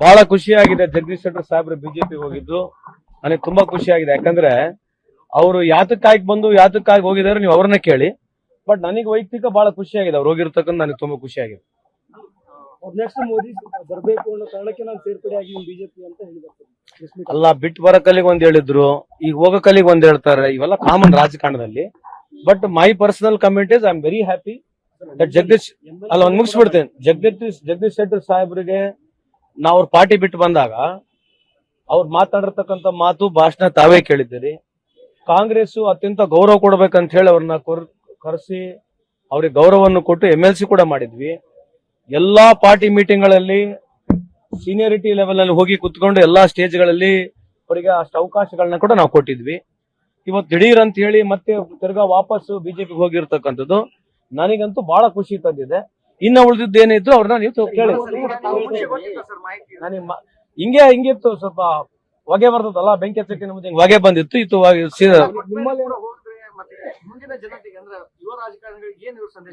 ಬಹಳ ಖುಷಿಯಾಗಿದೆ ಜಗದೀಶ್ ಶೆಟ್ಟರ್ ಸಾಹೇಬ್ರು ಬಿಜೆಪಿ ಹೋಗಿದ್ದು. ನನಗೆ ತುಂಬಾ ಖುಷಿಯಾಗಿದೆ. ಯಾಕಂದ್ರೆ ಅವರು ಯಾತಕ್ಕಾಗಿ ಬಂದು ಯಾತಕ್ಕಾಗಿ ಹೋಗಿದಾರೆ ನೀವು ಅವ್ರನ್ನ ಕೇಳಿ. ಬಟ್ ನನಗೆ ವೈಯಕ್ತಿಕ ಬಹಳ ಖುಷಿಯಾಗಿದೆ. ಅವ್ರು ಹೋಗಿರ್ತಕ್ಕಂಥ ನನಗೆ ತುಂಬಾ ಖುಷಿಯಾಗಿದೆ. ನೆಕ್ಸ್ಟ್ ಮೋದಿ ಬರಬೇಕು ಅನ್ನೋ ಕಾರಣಕ್ಕೆ ನಾನು ಸೇರ್ಪಡೆ ಆಗಿ ಬಿಜೆಪಿ ಅಂತ ಹೇಳಿದ್ದಾರೆ ಅಲ್ಲ ಬಿಟ್ಟು ಬರೋ ಕಲಿಗೆ ಒಂದ್ ಹೇಳಿದ್ರು ಈಗ ಹೋಗೋ ಕಲಿಗೆ ಒಂದ್ ಹೇಳ್ತಾರೆ. ಇವೆಲ್ಲ ಕಾಮನ್ ರಾಜಕಾರಣದಲ್ಲಿ. But my personal comment is I am very happy that Jagadish ಅಲ್ಲ ಒಂದ್ ಮುಗಿಸ್ಬಿಡ್ತೇನೆ. ಜಗದೀಶ್ ಜಗದೀಶ್ ಶೆಟ್ಟರ್ ಸಾಹೇಬ್ರಿಗೆ ನಾವು ಅವ್ರ ಪಾರ್ಟಿ ಬಿಟ್ಟು ಬಂದಾಗ ಅವ್ರು ಮಾತಾಡಿರ್ತಕ್ಕಂಥ ಮಾತು ಭಾಷಣ ತಾವೇ ಕೇಳಿದ್ದೀರಿ. ಕಾಂಗ್ರೆಸ್ ಅತ್ಯಂತ ಗೌರವ ಕೊಡ್ಬೇಕಂತ ಹೇಳಿ ಅವ್ರನ್ನ ಕರೆಸಿ ಅವ್ರಿಗೆ ಗೌರವವನ್ನು ಕೊಟ್ಟು ಎಂ ಎಲ್ ಸಿ ಕೂಡ ಮಾಡಿದ್ವಿ. ಎಲ್ಲಾ ಪಾರ್ಟಿ ಮೀಟಿಂಗ್ಗಳಲ್ಲಿ ಸೀನಿಯರಿಟಿ ಲೆವೆಲ್ ಅಲ್ಲಿ ಹೋಗಿ ಕುತ್ಕೊಂಡು ಎಲ್ಲಾ ಸ್ಟೇಜ್ಗಳಲ್ಲಿ ಅವರಿಗೆ ಅಷ್ಟು ಅವಕಾಶಗಳನ್ನ ಕೂಡ ನಾವು ಕೊಟ್ಟಿದ್ವಿ. ಇವತ್ತು ದಿಢೀರ್ ಅಂತ ಹೇಳಿ ಮತ್ತೆ ತಿರ್ಗಾ ವಾಪಸ್ ಬಿಜೆಪಿಗೆ ಹೋಗಿರ್ತಕ್ಕಂಥದ್ದು ನನಗಂತೂ ಬಹಳ ಖುಷಿ ತಂದಿದೆ. ಇನ್ನ ಉಳಿದಿದ್ದು ಏನಿದ್ರು ಅವ್ರನ್ನ ನೀವು ಕೇಳಿ. ನನಗೆ ಹಿಂಗೆ ಹಿಂಗಿತ್ತು ಸ್ವಲ್ಪ ಹೊಗೆ ಬರ್ತದಲ್ಲ ಬೆಂಕಿ ಹಚ್ಚಕ್ಕೆ ನಮ್ದು ಹಿಂಗ್ ಹೊಗೆ ಬಂದಿತ್ತು ಇತ್ತು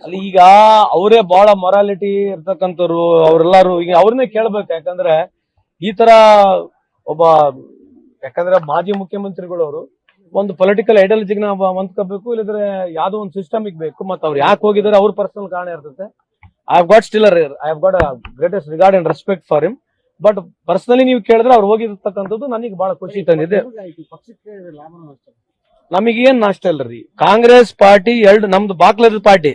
ಅಲ್ಲಿ ಈಗ ಅವರೇ ಬಹಳ ಮೊರಾಲಿಟಿ ಇರ್ತಕ್ಕಂಥವ್ರು ಅವ್ರೆಲ್ಲಾರು ಈಗ ಅವ್ರನ್ನೇ ಕೇಳ್ಬೇಕು. ಯಾಕಂದ್ರೆ ಈ ತರ ಒಬ್ಬ ಯಾಕಂದ್ರೆ ಮಾಜಿ ಮುಖ್ಯಮಂತ್ರಿಗಳು ಅವರು ಒಂದು ಪೊಲಿಟಿಕಲ್ ಐಡಿಯಾಲಜಿಗೆ ನಾವು ಹೊಂದ್ಕೋಬೇಕು ಇಲ್ಲದ್ರೆ ಯಾವ್ದೋ ಒಂದು ಸಿಸ್ಟಮಿಗೆ ಬೇಕು. ಮತ್ತೆ ಅವ್ರು ಯಾಕೆ ಹೋಗಿದ್ದಾರೆ ಅವ್ರ ಪರ್ಸನಲ್ ಕಾರಣ ಇರ್ತದೆ I have got still I have got greatest regard and respect for him but personally ನೀವು ಕೇಳಿದ್ರೆ ಅವ್ರು ಹೋಗಿರ್ತಕ್ಕಂಥದ್ದು ನನಗೆ ಬಹಳ ಖುಷಿ ತಂದಿದೆ. ನಮಗೇನು ನಾಷ್ಟ ಇಲ್ರಿ ಕಾಂಗ್ರೆಸ್ ಪಾರ್ಟಿ ಎರಡು ನಮ್ದು ಬಾಕ್ಲದ ಪಾರ್ಟಿ.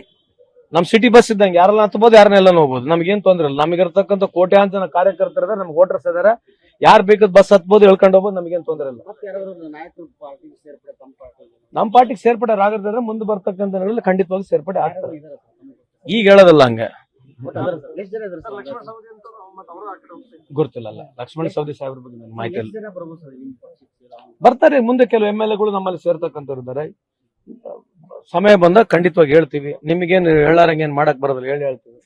ನಮ್ ಸಿಟಿ ಬಸ್ ಇದ್ದಂಗೆ ಯಾರೆಲ್ಲ ಹತ್ಬೋದು ಯಾರನ್ನೆಲ್ಲ ಹೋಗ್ಬೋದು. ನಮ್ಗೇನ್ ತೊಂದ್ರೆ ಇಲ್ಲ. ನಮಗಿರ್ತಕ್ಕಂಥ ಕೋಟ್ಯಾಂತರ ಜನ ಕಾರ್ಯಕರ್ತರ ಇದಾರೆ ನಮ್ಗೆ ವೋಟರ್ಸ್ ಇದಾರೆ. ಯಾರು ಬೇಕಾದ ಬಸ್ ಹತ್ಬೋದು ಹೇಳ್ಕೊಂಡು ಹೋಗ್ಬೋದು ನಮಗೇನ್ ತೊಂದ್ರೆ ಇಲ್ಲ. ನಮ್ ಪಾರ್ಟಿಗೆ ಸೇರ್ಪಡೆ ಆಗಿದ್ರೆ ಮುಂದೆ ಬರ್ತಕ್ಕಂಥ ಖಂಡಿತವಾಗಿ ಸೇರ್ಪಡೆ ಆಗ್ತಾರೆ ಈಗ ಹೇಳೋದಲ್ಲ ಹಂಗೆ. ಗೊತ್ತಿಲ್ಲ ಲಕ್ಷ್ಮಣ ಸವದಿ ಸಾಹೇಬ್ರ ಬಗ್ಗೆ ನನಗೆ ಮಾಹಿತಿ ಇಲ್ಲ? ಬರ್ತಾರೆ ಮುಂದೆ ಕೆಲವು ಎಂ ಎಲ್ ಎಗಳು ನಮ್ಮಲ್ಲಿ ಸೇರ್ತಕ್ಕಂಥವ್ರು ಇದ್ದಾರೆ. ಸಮಯ ಬಂದಾಗ ಖಂಡಿತವಾಗಿ ಹೇಳ್ತೀವಿ. ನಿಮಗೇನು ಹೇಳಾರಂಗೇನ್ ಮಾಡಕ್ ಬರೋದಿಲ್ಲ ಹೇಳಿ ಹೇಳ್ತೀವಿ.